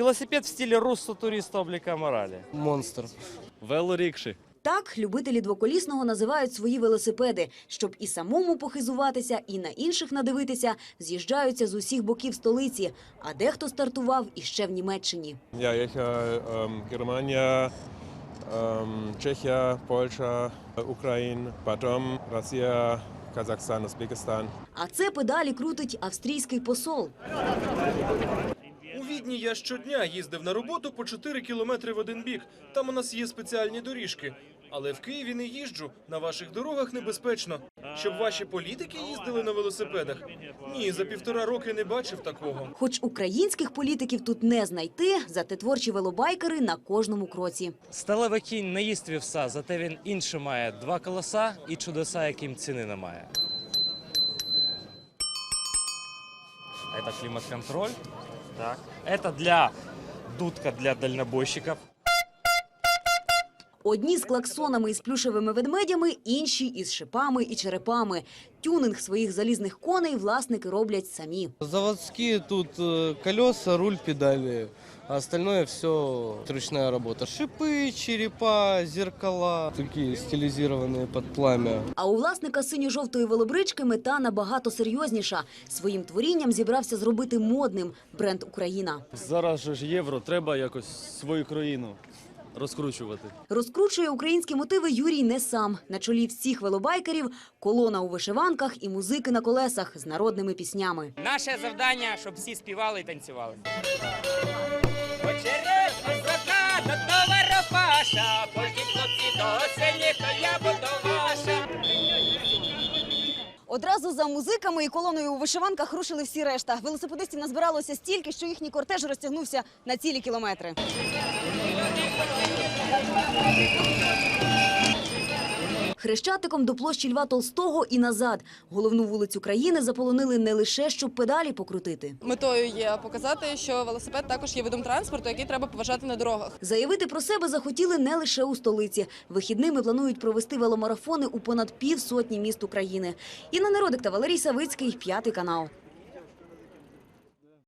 Велосипед в стиле руссо туриста облика морали. Монстр. Велорікші. Так любителі двоколісного називають свої велосипеди, щоб і самому похизуватися, і на інших надивитися, з'їжджаються з усіх боків столиці. А дехто стартував іще в Німеччині. Ja, jechał um, Germania, um, Czechia, Polska, Ukraina, потом Росія, Казахстан, Узбекистан. А це педалі крутить австрійський посол. Відні я щодня їздив на роботу по 4 кілометри в один бік. Там у нас є спеціальні доріжки. Але в Києві не їжджу. На ваших дорогах небезпечно. Щоб ваші політики їздили на велосипедах? Ні, за півтора роки не бачив такого. Хоч українських політиків тут не знайти, зате творчі велобайкери на кожному кроці. Сталевий кінь не їсть вівса, зате він інше має два колеса і чудеса, яким ціни немає. Это климат-контроль. Так. Это для дудка для дальнобойщиков. Одні з клаксонами і з плюшевими ведмедями, інші із шипами і черепами. Тюнинг своїх залізних коней власники роблять самі. Заводские тут э, колеса, руль, педали. А остальное все ручная работа. Шипы, черепа, зеркала. Такие стилизированные под пламя. А у власника синьо-жовтої велобрички мета набагато серйозніша. Своїм творінням зібрався зробити модним бренд Україна. Зараз же ж євро, треба якось свою країну розкручувати. Розкручує українські мотиви Юрій не сам. На чолі всіх велобайкерів колона у вишиванках і музики на колесах з народними піснями. Наше завдання, щоб всі співали і танцювали. Одразу за музиками і колоною у вишиванках рушили всі решта. Велосипедистів назбиралося стільки, що їхній кортеж розтягнувся на цілі кілометри. Хрещатиком до площі Льва Толстого і назад. Головну вулицю країни заполонили не лише, щоб педалі покрутити. Метою є показати, що велосипед також є видом транспорту, який треба поважати на дорогах. Заявити про себе захотіли не лише у столиці. Вихідними планують провести веломарафони у понад півсотні міст України. Інна Народик та Валерій Савицький, п'ятий канал.